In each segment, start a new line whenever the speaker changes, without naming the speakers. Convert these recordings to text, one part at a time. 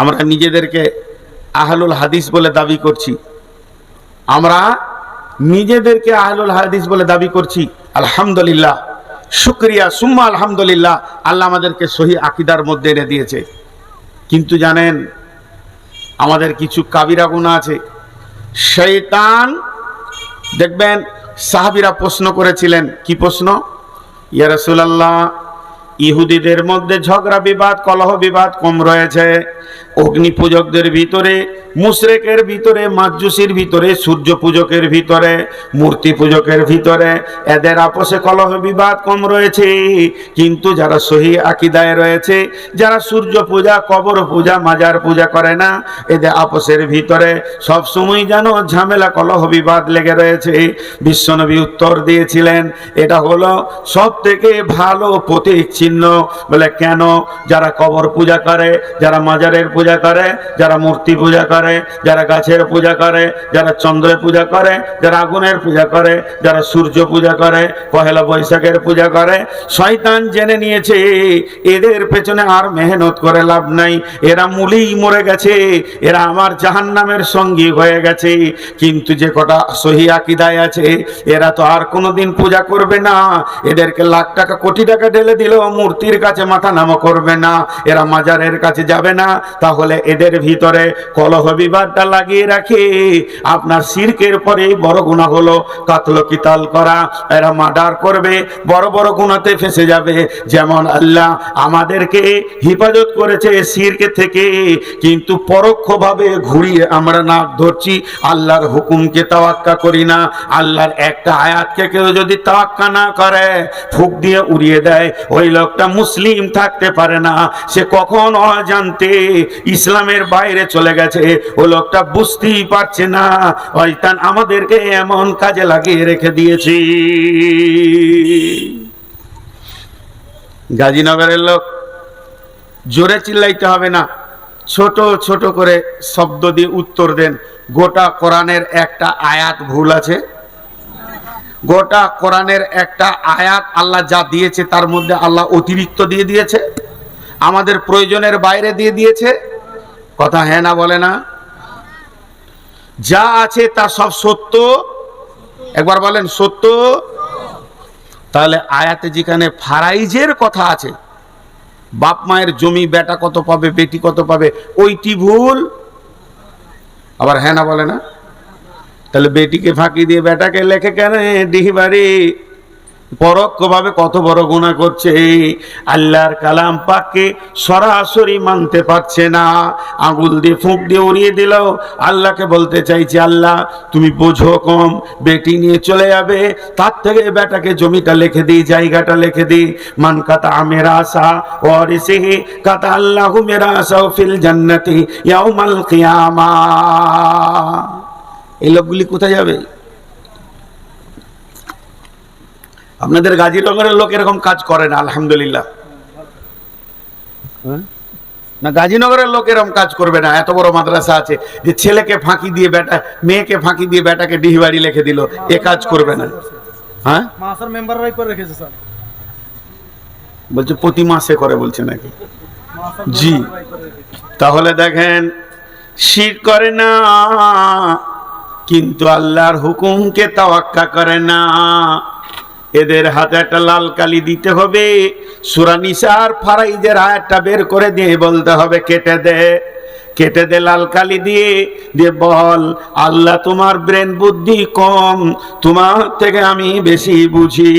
আমরা নিজেদেরকে আহলুল হাদিস বলে দাবি করছি। আমরা নিজেদেরকে আহলুল হাদিস বলে দাবি করছি। আলহামদুলিল্লাহ, শুক্রিয়া, সুম্মা আলহামদুলিল্লাহ, আল্লাহ আমাদেরকে সহি আকিদার মধ্যে এনে দিয়েছে। কিন্তু জানেন, আমাদের কিছু কাবিরা গুণা আছে। শৈতান দেখবেন সাহাবিরা প্রশ্ন করেছিলেন, কি প্রশ্ন? ইয়া রাসূলুল্লাহ ইহুদিদের মধ্যে ঝগড়া বিবাদ কলহ বিবাদ কম রয়েছে। অগ্নি পূজকদের ভিতরে মুশরেকের ভিতরে মাজুসির ভিতরে সূর্য পূজকের ভিতরে মূর্তি পূজকের ভিতরে, এদের আপোষে কলহ বিবাদ কম রয়েছে। কিন্তু যারা সহি আকিদায় রয়েছে, যারা সূর্য পূজা, কবর পূজা, মাজার পূজা করে না, এদের আপোষের ভিতরে সব সময় যেন ঝামেলা, কলহ বিবাদ লেগে রয়েছে। বিশ্বনবী উত্তর দিয়েছিলেন, এটা হলো সব থেকে ভালো প্রতীক চিহ্ন। বলে, কেন? যারা কবর পূজা করে, যারা মাজারের পূজা করে, যারা মূর্তি পূজা করে যারা গাছের পূজা করে, যারা চন্দ্রের পূজা করে, যারা আগুনের পূজা করে, যারা সূর্য পূজা করে, পহেলা বৈশাখের পূজা করে, শয়তান জেনে নিয়েছে, এদের পেছনে আর মেহনত করে লাভ নাই। এরা মূলেই মরে গেছে, এরা আমার জাহান্নামের সঙ্গী হয়ে গেছে। কিন্তু যে কটা সহি আকিদায় আছে, এরা তো আর কোনোদিন পূজা করবে না। এদেরকে লাখ টাকা, কোটি টাকা ঢেলে দিলেও মূর্তির কাছে মাথা নামো করবে না। এরা মাজারের কাছে যাবে না। তাহলে এদের ভিতরে কলহ বিবাদটা লাগিয়ে রাখে, আপনার সিরকের পরে বড় গুণা হলো কাতল কিতাল করা। এরা মার্ডার করবে, বড় বড় গুণাতে ফেসে যাবে। যেমন আল্লাহ আমাদেরকে হেফাজত করেছে সিরকে থেকে, কিন্তু পরোক্ষভাবে ঘুরিয়ে আমরা নাক ধরছি, আল্লাহর হুকুমকে তাওয়াক্কা করি না। আল্লাহর একটা আয়াতকে কেউ যদি তাওয়াক্কা না করে, ফুক দিয়ে উড়িয়ে দেয়। ওই লোকটা মুসলিম থাকতে পারে না। সে কখন অজান্তে ইসলামের বাইরে চলে গেছে। ও লোকটা বুঝতেই পারছে না, শয়তান আমাদেরকে এমন কাজে লাগিয়ে রেখে দিয়েছি। গাজীনগরের লোক জোরে চিল্লাইতে হবে না, ছোট ছোট করে শব্দ দিয়ে উত্তর দেন, গোটা কোরআনের একটা আয়াত ভুল আছে। গোটা কোরআনের একটা আয়াত আল্লাহ যা দিয়েছে তার মধ্যে আল্লাহ অতিরিক্ত দিয়ে দিয়েছে, আমাদের প্রয়োজনের বাইরে দিয়ে দিয়েছে। কথা হ্যাঁ না বলে না? যা আছে তা সব সত্য। একবার বলেন, সত্য? তাহলে আয়াতে যেখানে ফারাইজের কথা আছে, বাপ মায়ের জমি, বেটা কত পাবে, বেটি কত পাবে, ওইটি ভুল। আবার হ্যাঁ না বলে না? তাহলে বেটিকে ফাঁকি দিয়ে বেটাকে লেখে কেন? ডিহি বাড়ি পরোক্ষভাবে কত বড় গুণা করছে আল্লাহর কালাম পাককে সরাসরি মানতে পারছে না। আঙুল দিয়ে ফুঁক দিয়ে উড়িয়ে দিল। আল্লাহকে বলতে চাইছে, আল্লাহ, তুমি বোঝো কম, বেটি নিয়ে চলে যাবে। তার থেকে বেটাকে জমিটা লিখে দিই, জায়গাটা লিখে দিই। মান কাতা আমেরা আশা ওয়ারিসিহি, কাতা আল্লাহু মেরা আশা ফিল জান্নাতি ইয়াউমাল কিয়ামা। এই লোকগুলি কোথায় যাবে? আপনাদের গাজীনগরের লোক এরকম কাজ করে না আলহামদুলিল্লাহ। হ্যাঁ? না গাজীনগরের লোক এরকম কাজ করবে না এত বড় মাদ্রাসা আছে যে ছেলেকে ফাঁকি দিয়ে বেটা মেয়েকে ফাঁকি দিয়ে বেটাকে ডিহিবাড়ি লিখে দিল এ কাজ করবে না। হ্যাঁ?
মাসার মেম্বাররাই করে রেখেছে স্যার।
বলছে প্রতি মাসে করে বলছে নাকি? জি। তাহলে দেখেন শির করে না কিন্তু আল্লাহর হুকুমকে তাওয়াক্কা করে না। এদের হাতে একটা লাল কালি দিতে হবে। সুরানিসার ফারাইদের আয়াতটা বের করে দিয়ে বলতে হবে, কেটে দে। কেটে দে লাল কালি দিয়ে দিয়ে বল, আল্লাহ তোমার ব্রেন বুদ্ধি কম, তোমার থেকে আমি বেশি বুঝি।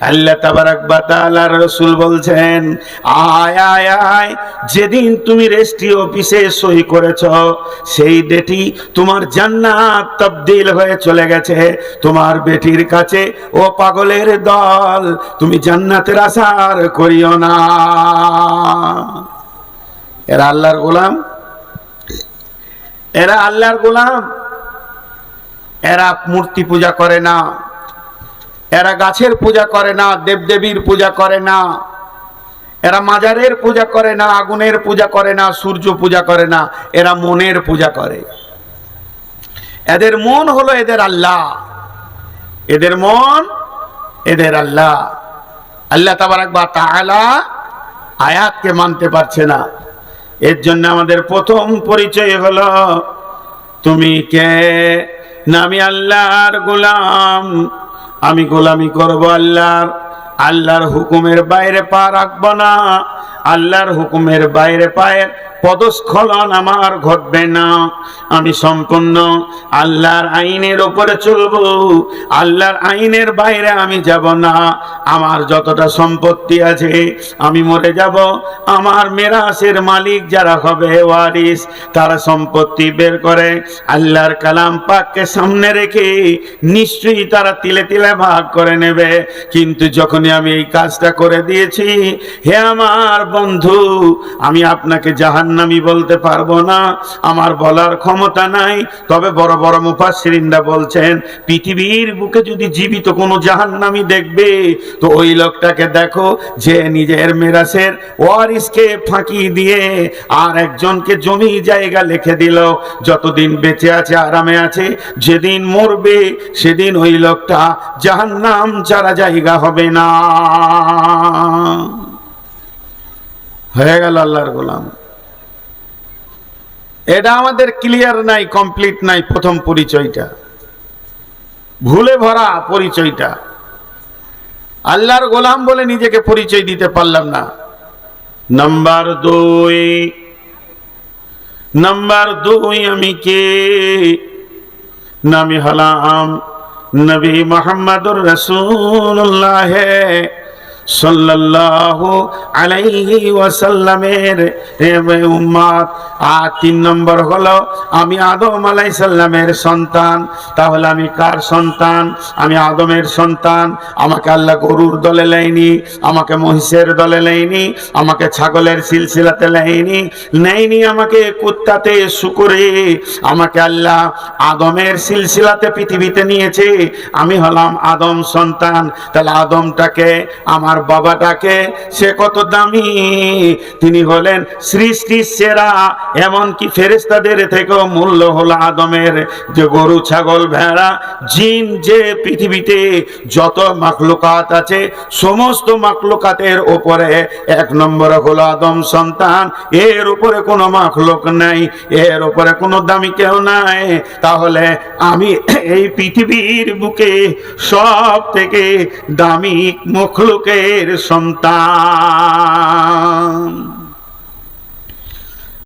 আল্লাহ তাবারাক বা তাআলা রসুল বলছেন, আয় আয় আয়, যেদিন তুমি রেস্টি অফিসে সই করেছ, সেই ডেটি তোমার জান্নাত তবদিল হয়ে চলে গেছে। তোমার বেটির কাছে, ও পাগলের দল, তুমি জান্নাতের আশার করিও না। এরা আল্লাহর গোলাম। এরা আল্লাহর গোলাম। এরা মূর্তি পূজা করে না। এরা গাছের পূজা করে না, দেবদেবীর পূজা করে না। এরা মাজারের পূজা করে না, আগুনের পূজা করে না, সূর্য পূজা করে না। এরা মনের পূজা করে। এদের মন হলো এদের আল্লাহ। এদের মন এদের আল্লাহ। আল্লাহ তাবারাক বা তাআলা আয়াতকে মানতে পারছে না। এর জন্য আমাদের প্রথম পরিচয় হলো, তুমি কে? না, আমি আল্লাহর গোলাম। আমি গোলামি করব আল্লাহর। আল্লাহর হুকুমের বাইরে পা রাখব না। আল্লাহর হুকুমের বাইরে পায়ের পদস্খলন আমার ঘটবে না। আমি সম্পূর্ণ আল্লাহর আইনের উপরে চলবো। আল্লাহর আইনের বাইরে আমি যাব না। আমার যতটা সম্পত্তি আছে, আমি মরে যাব। আমার মেরাসের মালিক যারা হবে ওয়ারিস, তারা সম্পত্তি বের করে। আল্লাহর কালাম পাককে সামনে রেখে নিশ্চয়ই তারা তিলে তিলে ভাগ করে নেবে। কিন্তু যখনই আমি এই কাজটা করে দিয়েছি, হে আমার বন্ধু, আমি আপনাকে জাহান্নামি বলতে পারব না। আমার বলার ক্ষমতা নাই। তবে বড় বড় মুফাসসিরিনরা বলছেন, পৃথিবীর বুকে যদি জীবিত কোনো জাহান্নামি দেখবে, তো ওই লোকটাকে দেখো, যে নিজের মেরাসের ওয়ারিসকে ফাঁকি দিয়ে আর একজনকে জমি জায়গা লিখে দিল। যতদিন বেঁচে আছে, আরামে আছে, যেদিন মরবে, সেদিন ওই লোকটা জাহান্নাম ছাড়া জায়গা হবে না। হয়ে গেল আল্লাহর গোলাম। এটা আমাদের ক্লিয়ার নাই কমপ্লিট নাই প্রথম পরিচয়টা। ভুলে ভরা পরিচয়টা। আল্লাহর গোলাম বলে নিজেকে পরিচয় দিতে পারলাম না। নাম্বার দুই নাম্বার দুই আমি কে? নামি হলাম নবী মোহাম্মদুর রসুল্লাহ সাল্লাল্লাহু আলাইহি ওয়াসাল্লামের উম্মত আর তিন নম্বর হলো, আমি আদম আলাইহিস সাল্লামের সন্তান। তাহলে আমি কার সন্তান? আমি আদমের সন্তান। আমাকে আল্লাহ গরুর দলে লাইনি আমাকে মহিষের দলে লাইনি আমাকে ছাগলের সিলসিলাতে লাইনি নেয়নি আমাকে কুত্তাতে, শুকুরে। আমাকে আল্লাহ আদমের সিলসিলাতে পৃথিবীতে নিয়েছে। আমি হলাম আদম সন্তান। তাহলে আদমটাকে আমার বাবাটাকে সে কত দামি। তিনি হলেন সৃষ্টি সেরা, এমনকি ফেরেস্তাদের থেকেও মূল্য হলো আদমের। যে গরু, ছাগল, ভেড়া, জিন যে পৃথিবীতে যত মাকলুকাত আছে, সমস্ত মাকলুকাতের ওপরে এক নম্বর হলো আদম সন্তান। এর উপরে কোনো মাখলুক নাই, এর উপরে কোনো দামি কেউ নাই। তাহলে আমি এই পৃথিবীর বুকে সব থেকে দামি মখলুকের সন্তান।